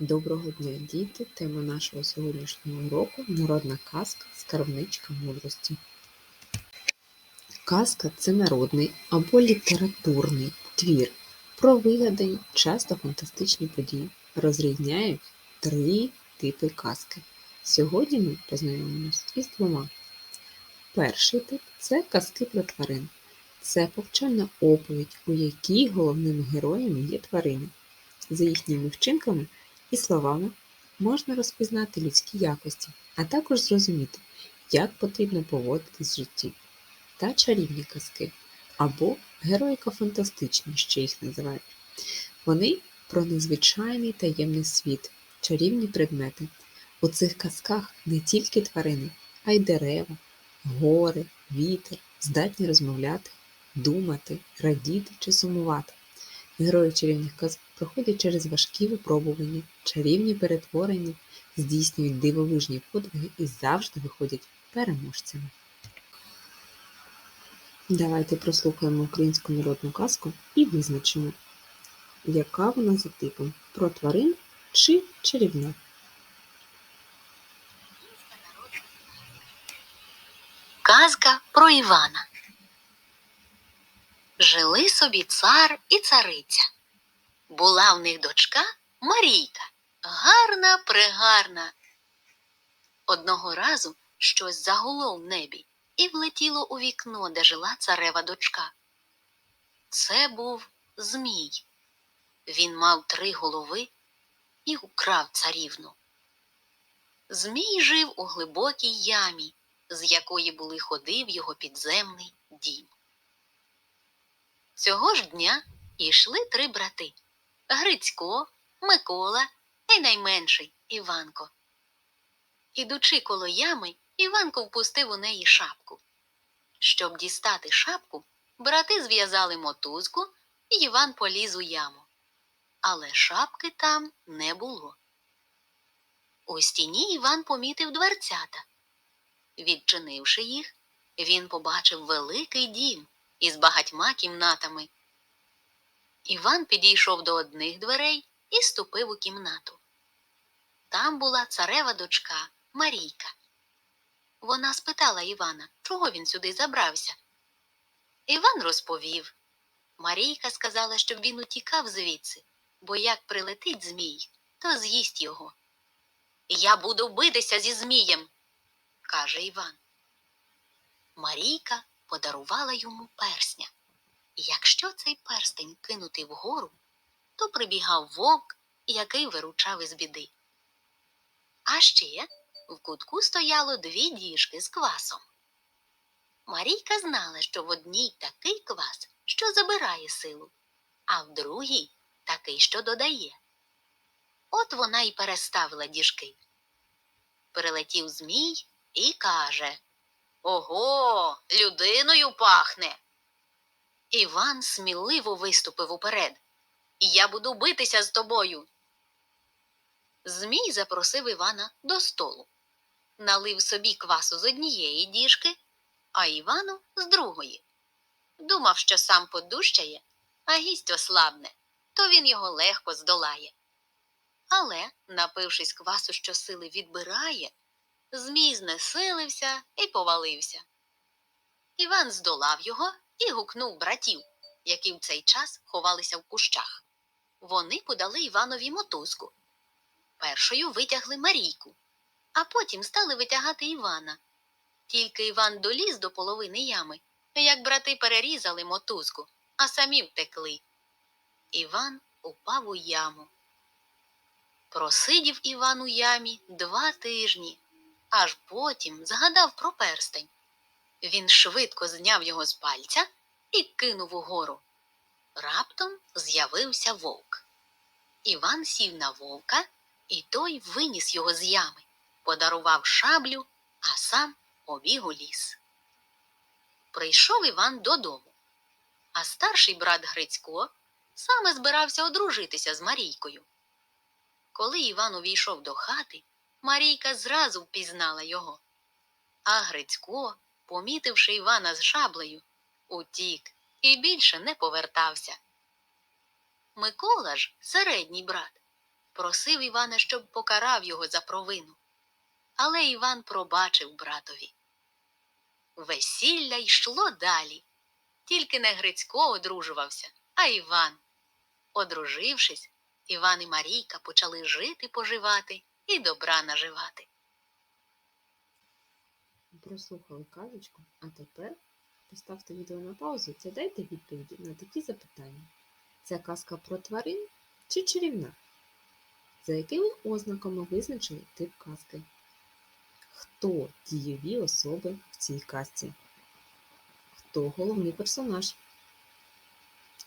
Доброго дня, діти! Тема нашого сьогоднішнього уроку народна казка Скарбничка мудрості. Казка це народний або літературний твір про вигадані, часто фантастичні події. Розрізняють три типи казки. Сьогодні ми познайомимося із двома. Перший тип це казки про тварин. Це повчальна оповідь, у якій головними героями є тварини. За їхніми вчинками і словами можна розпізнати людські якості, а також зрозуміти, як потрібно поводитись в житті. Та чарівні казки або героїко-фантастичні, ще їх називають. Вони про незвичайний таємний світ, чарівні предмети. У цих казках не тільки тварини, а й дерева, гори, вітер здатні розмовляти, думати, радіти чи сумувати. Герої чарівних казок проходять через важкі випробування, чарівні перетворення, здійснюють дивовижні подвиги і завжди виходять переможцями. Давайте прослухаємо українську народну казку і визначимо, яка вона за типом про тварин чи чарівна. Казка про Івана. Жили собі цар і цариця. Була в них дочка Марійка, гарна прегарна. Одного разу щось загуло в небі і влетіло у вікно, де жила царева дочка. Це був Змій. Він мав три голови і украв царівну. Змій жив у глибокій ямі, з якої були ходи в його підземний дім. Цього ж дня йшли три брати Грицько, Микола і найменший Іванко. Ідучи коло ями, Іванко впустив у неї шапку. Щоб дістати шапку, брати зв'язали мотузку, і Іван поліз у яму. Але шапки там не було. У стіні Іван помітив дверцята. Відчинивши їх, він побачив великий дім із багатьма кімнатами. Іван підійшов до одних дверей і ступив у кімнату. Там була царева дочка Марійка. Вона спитала Івана, чого він сюди забрався. Іван розповів. Марійка сказала, щоб він утікав звідси, бо як прилетить Змій, то з'їсть його. Я буду битися зі Змієм, каже Іван. Марійка подарувала йому персня. Якщо цей перстень кинути вгору, то прибігав вовк, який виручав із біди. А ще в кутку стояло дві діжки з квасом. Марійка знала, що в одній такий квас, що забирає силу, а в другій такий, що додає. От вона й переставила діжки. Прилетів Змій і каже Ого, людиною пахне. Іван сміливо виступив уперед. Я буду битися з тобою. Змій запросив Івана до столу, налив собі квасу з однієї діжки, а Івану з другої. Думав, що сам подущає, а гість ослабне, то він його легко здолає. Але, напившись квасу, що сили відбирає, Змій знесилився і повалився. Іван здолав його і гукнув братів, які в цей час ховалися в кущах. Вони подали Іванові мотузку. Першою витягли Марійку, а потім стали витягати Івана. Тільки Іван доліз до половини ями, як брати перерізали мотузку, а самі втекли. Іван упав у яму. Просидів Іван у ямі два тижні, аж потім згадав про перстень. Він швидко зняв його з пальця і кинув угору. Раптом з'явився вовк. Іван сів на вовка, і той виніс його з ями, подарував шаблю, а сам побіг у ліс. Прийшов Іван додому, а старший брат Грицько саме збирався одружитися з Марійкою. Коли Іван увійшов до хати, Марійка зразу впізнала його. А Грицько, помітивши Івана з шаблею, утік і більше не повертався. Микола ж, середній брат, просив Івана, щоб покарав його за провину. Але Іван пробачив братові. Весілля йшло далі. Тільки не Грицько одружувався, а Іван. Одружившись, Іван і Марійка почали жити, поживати і добра наживати. Прослухали казочку, а тепер поставте відео на паузу та дайте відповіді на такі запитання. Це казка про тварин чи чарівна? За якими ознаками визначили тип казки? Хто дієві особи в цій казці? Хто головний персонаж?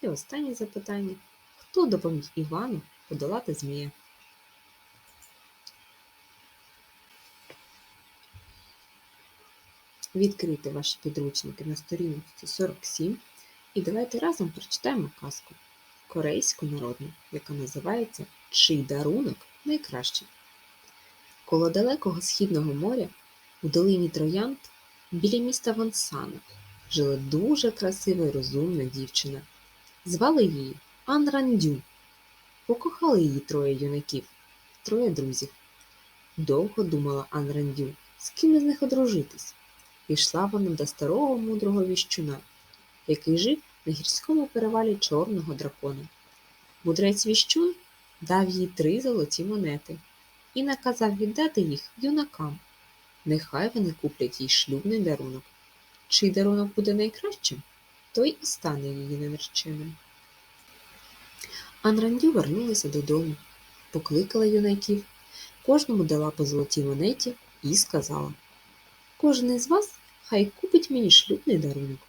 І останнє запитання. Хто допоміг Івану подолати змія? Відкрийте ваші підручники на сторінці 47 і давайте разом прочитаємо казку корейську народну, яка називається Чий дарунок найкращий. Коло далекого східного моря у долині Троянд біля міста Вансана жила дуже красива і розумна дівчина. Звали її Ан Рандю. Покохали її троє юнаків, троє друзів. Довго думала Ан Рандю, з ким із них одружитись. Пішла вона до старого мудрого віщуна, який жив на гірському перевалі чорного дракона. Мудрець віщун дав їй три золоті монети і наказав віддати їх юнакам. Нехай вони куплять їй шлюбний дарунок. Чий дарунок буде найкращим, той і стане її нареченим. Анрандю вернулася додому, покликала юнаків, кожному дала по золотій монеті і сказала Кожен із вас хай купить мені шлюбний дарунок.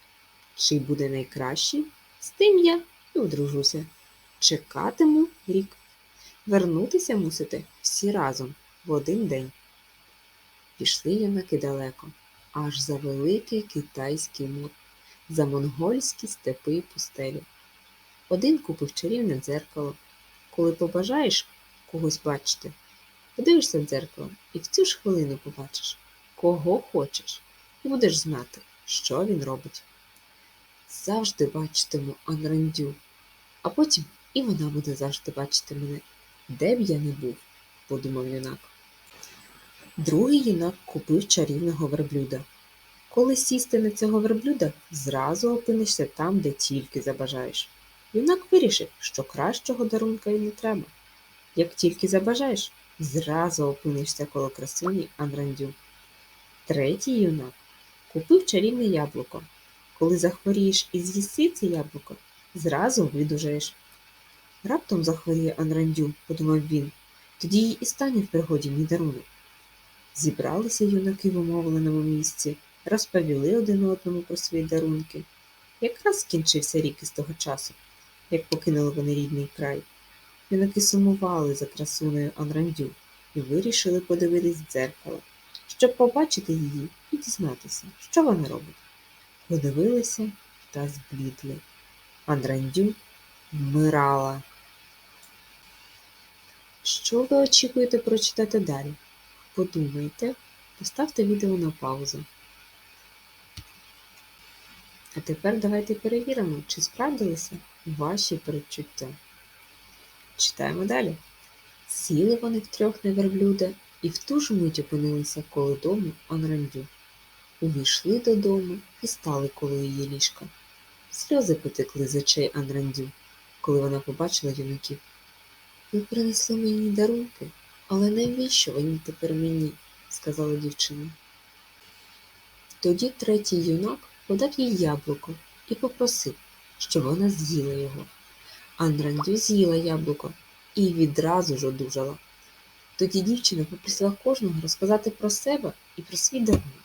Чий буде найкращий, з тим я і одружуся. Чекатиму рік. Вернутися мусите всі разом в один день. Пішли юнаки далеко, аж за великий китайський мур, за монгольські степи і пустелі. Один купив чарівне дзеркало. Коли побажаєш когось бачити, подивишся в дзеркало і в цю ж хвилину побачиш кого хочеш, будеш знати, що він робить. Завжди бачитиму Анрандю, а потім і вона буде завжди бачити мене, де б я не був, подумав юнак. Другий юнак купив чарівного верблюда. Коли сісти на цього верблюда, зразу опинишся там, де тільки забажаєш. Юнак вирішив, що кращого дарунка й не треба. Як тільки забажаєш, зразу опинишся коло красуні Анрандю. Третій юнак купив чарівне яблуко. Коли захворієш і з'їси це яблуко, зразу видужаєш. Раптом захворіє Анрандю, подумав він, тоді їй і стане в пригоді мій дарунок. Зібралися юнаки в умовленому місці, розповіли один одному про свої дарунки. Якраз скінчився рік із того часу, як покинули вони рідний край. Юнаки сумували за красунею Анрандю і вирішили подивитись дзеркало щоб побачити її і дізнатися, що вона робить. Подивилися та зблідли. Андрандю вмирала. Що ви очікуєте прочитати далі? Подумайте, поставте відео на паузу. А тепер давайте перевіримо, чи справдилися ваші передчуття. Читаємо далі. Сіли вони втрьох на верблюда і в ту ж мить опинилися коло дому Анрандю. Увійшли додому і стали коло її ліжка. Сльози потекли з очей Анрандю, коли вона побачила юнаків. Ви принесли мені дарунки, але навіщо вони тепер мені? сказала дівчина. Тоді третій юнак подав їй яблуко і попросив, щоб вона з'їла його. Анрандю з'їла яблуко і відразу ж одужала. Тоді дівчина попросила кожного розказати про себе і про свій дарунок.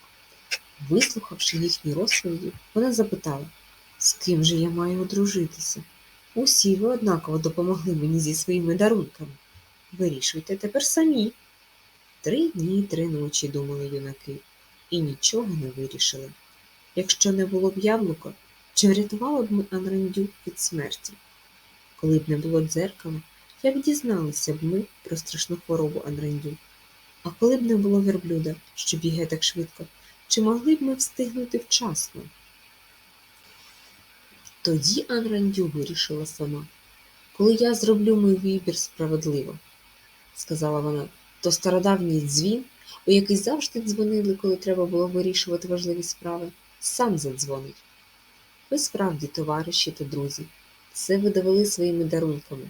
Вислухавши їхні розповіді, вона запитала, з ким же я маю одружитися? Усі ви однаково допомогли мені зі своїми дарунками. Вирішуйте тепер самі. Три дні і три ночі думали юнаки, і нічого не вирішили. Якщо не було б яблука, чи врятували б ми Анрандю від смерті? Коли б не було дзеркала, як дізналися б ми про страшну хворобу Анрандю? А коли б не було верблюда, що бігає так швидко, чи могли б ми встигнути вчасно? Тоді Анрандю вирішила сама, коли я зроблю мій вибір справедливо, сказала вона, то стародавній дзвін, у який завжди дзвонили, коли треба було вирішувати важливі справи, сам задзвонить. Ви справді, товариші та друзі, це ви довели своїми дарунками.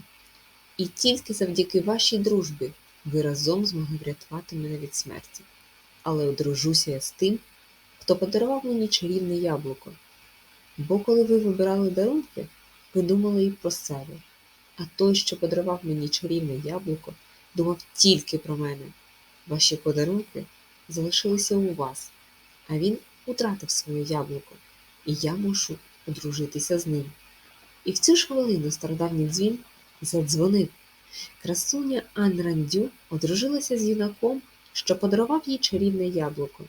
І тільки завдяки вашій дружбі ви разом змогли врятувати мене від смерті. Але одружуся я з тим, хто подарував мені чарівне яблуко. Бо коли ви вибирали дарунки, ви думали і про себе. А той, що подарував мені чарівне яблуко, думав тільки про мене. Ваші подарунки залишилися у вас, а він утратив своє яблуко, і я мушу одружитися з ним. І в цю ж хвилину стародавній дзвін задзвонив. Красуня Ан Рандю одружилася з юнаком, що подарував їй чарівне яблуко.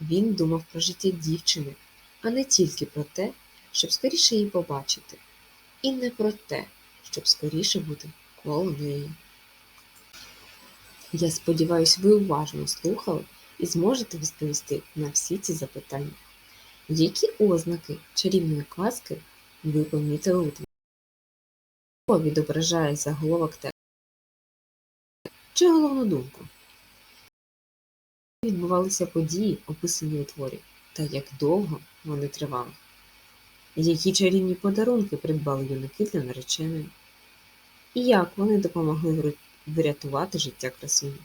Він думав про життя дівчини, а не тільки про те, щоб скоріше її побачити, і не про те, щоб скоріше бути коло неї. Я сподіваюся, ви уважно слухали і зможете відповісти на всі ці запитання. Які ознаки чарівної казки ви помітили у відображає заголовок тексту? Чи головну думку? Відбувалися події, описані у творі, та як довго вони тривали? Які чарівні подарунки придбали юнаки для нареченої? І як вони допомогли врятувати життя красуні?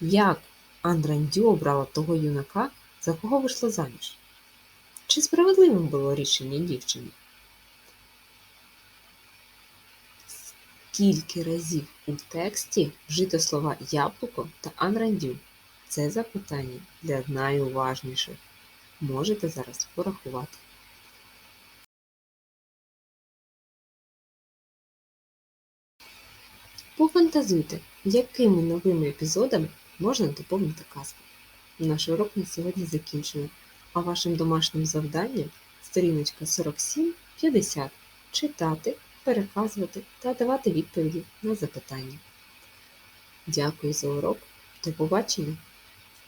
Як Андрандю обрала того юнака, за кого вийшла заміж? Чи справедливим було рішення дівчини? Скільки разів у тексті вжито слова яблуко та анрандю? Це запитання для найуважніших. Можете зараз порахувати. Пофантазуйте, якими новими епізодами можна доповнити казку. Наш урок на сьогодні закінчено, а вашим домашнім завданням сторіночка 47-50 читати, переказувати та давати відповіді на запитання. Дякую за урок. До побачення!